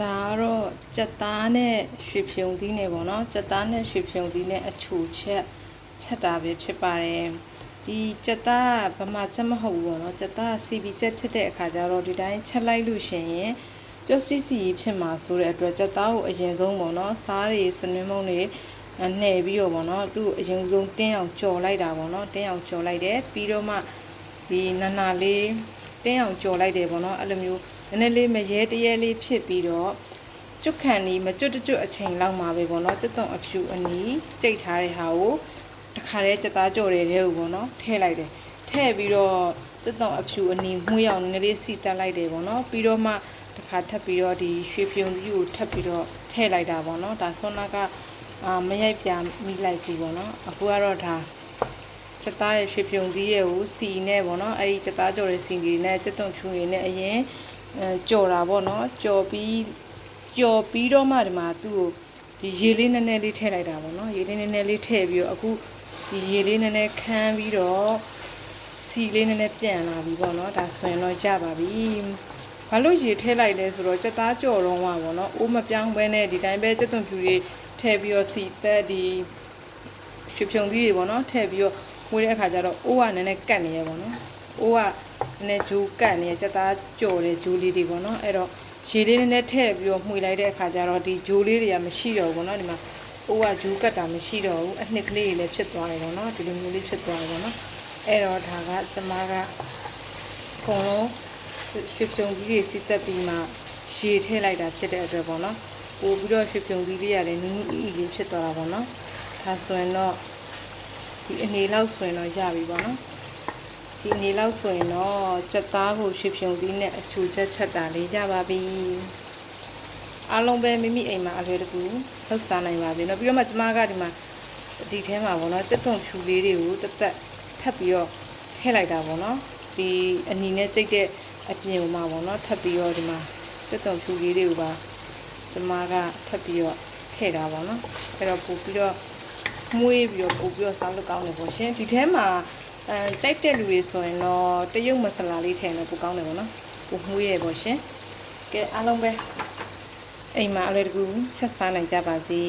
ဒါကတော့ကြက်သားနဲ့ရွှေဖြုံသီးနဲ့ပေါ့နော်ကြက်သားနဲ့ရွှေဖြုံသီးနဲ့အချူချက်ချက်တာပဲဖြစ်ပါတယ်ဒီကြက်သားကဗမာချက်မဟုတ်ဘူးပေါ့နော်ကြက်သားကစီပီချက်ဖြစ်တဲ့အခါကျတော့ဒီတိုင်းချက်လိုက်လို့ရှိရင်ကြောစီစီဖြစ်မှာဆိုတဲ့အတွက်ကြက်သားကိုအရင်ဆုံးပေါ့နော်စားတွေစနွင်းမုံတွေနှဲ့ပြီးတော့ပေါ့နော်သူ့အရင်ဆုံးတင်းအောင်ကြော်လိုက်တာပေါ့နော်တင်းအောင်ကြော်လိုက်တယ်ပြီးတော့မှဒီနာနာလေးတင်းအောင်ကြော်လိုက်တယ်ပေါ့နော်အဲ့လိုမျိုး နည်းနည်းလေးမရဲတရဲလေးဖြစ်ပြီးတော့ကျွတ်ခံနီးမကျွတ်တကျွတ်အချိန်လောက်မှာပဲပေါ့နော်ကျွတ်တုံအဖြူအနီးကြိတ်ထားတဲ့ဟာကိုတခါတည်းကြက်သားကြော်တဲ့ထဲကိုပေါ့နော်ထည့်လိုက်တယ်ထည့်ပြီးတော့ကျွတ်တုံအဖြူအနီးမှုရောက်နည်းနည်းလေးစီတက်လိုက်တယ်ပေါ့နော်ပြီးတော့မှတခါထပ်ပြီးတော့ဒီရွှေဖြုံကြီးကိုထပ်ပြီးတော့ထည့်လိုက်တာပေါ့နော်ဒါဆွမ်းနာကအာမရိုက်ပြမိလိုက်ပြီပေါ့နော်အခုကတော့ဒါကြက်သားရဲ့ရွှေဖြုံကြီးရဲ့ကိုစီနဲ့ပေါ့နော်အဲဒီကြက်သားကြော်တဲ့စီကြီးနဲ့ကျွတ်တုံဖြူရည်နဲ့အရင် အဲကြော်တာပေါ့နော်ကြော်ပြီးကြော်ပြီးတော့မှဒီမှာသူ့ကိုဒီရေလေးနည်းနည်းလေးထည့်လိုက်တာပေါ့နော်ရေလေးနည်းနည်းလေးထည့်ပြီးတော့အခုဒီရေလေးနည်းနည်းခမ်းပြီးတော့စီလေးနည်းနည်းပြန်လာပြီပေါ့နော်ဒါဆိုရင်တော့ရပါပြီဘာလို့ရေထည့်လိုက်လဲဆိုတော့စက်သားကြော်တော့မှာပေါ့နော်အိုးမပြောင်းဘဲနဲ့ဒီတိုင်းပဲစက်သွန်ဖြူတွေထည့်ပြီးတော့စီသက်ဒီရွှေဖြုံကြီးတွေပေါ့နော်ထည့်ပြီးတော့ဝေးတဲ့အခါကျတော့အိုးကနည်းနည်းကတ်နေရပေါ့နော်အိုးက နည်းဂျိုးကန့်နေကြက်သားကြော်တဲ့ဂျိုးလေးတွေပေါ့နော်အဲ့တော့ရေလေးနည်းနည်းထည့်ပြီးတော့မှွေလိုက်တဲ့အခါကျတော့ဒီဂျိုးလေးတွေကမရှိတော့ဘူးပေါ့နော်ဒီမှာအိုးကဂျိုးကတ်တာမရှိတော့ဘူးအနှစ်ကလေးတွေလည်းဖြစ်သွားတယ်ပေါ့နော်ဒီလိုမျိုးလေးဖြစ်သွားတယ်ပေါ့နော်အဲ့တော့ဒါကကျမကအကုန်လုံးရွှေပြုံကြီးတွေစီတက်ပြီးမှရေထည့်လိုက်တာဖြစ်တဲ့အတွက်ပေါ့နော်ပို့ပြီးတော့ရွှေပြုံကြီးလေးရတယ်နူးနူးအီအီလေးဖြစ်သွားတာပေါ့နော်ဒါဆိုရင်တော့ဒီအနေလောက်ဆိုရင်တော့ရပြီပေါ့နော် ဒီနေ့လောက်ဆိုရင်တော့စက်သားကိုရွှေဖြုံသီးနဲ့အချူချက်ချက်တာလေးရပါပြီအားလုံးပဲမိမိအိမ်မှာအလွယ်တကူလှုပ်ရှားနိုင်ပါစေเนาะပြီးတော့မှကျမကဒီမှာဒီထဲမှာပေါ့နော်စက်သွန်ဖြူလေးတွေကိုတက်တက်ထပ်ပြီးတော့ထည့်လိုက်တာပေါ့နော်ဒီအနီနဲ့ကြိတ်တဲ့အပြင်မှာပေါ့နော်ထပ်ပြီးတော့ဒီမှာစက်သွန်ဖြူလေးတွေကိုပါကျမကထပ်ပြီးတော့ထည့်တာပေါ့နော်အဲ့တော့ပို့ပြီးတော့ မွေးပြီးတော့ပို့ပြီးတော့စားလို့ကောင်းတယ်ပေါ့ရှင်ဒီထဲမှာ အဲကြိုက်တဲ့လူတွေဆိုရင်တော့တရုတ်မဆလာလေးထည့်ရင်တော့ပိုကောင်းတယ်ပေါ့နော်ပိုမွေးရပေါ့ရှင်ကဲအားလုံးပဲအိမ်မှာအလွယ်တကူချက်စားနိုင်ကြပါစေ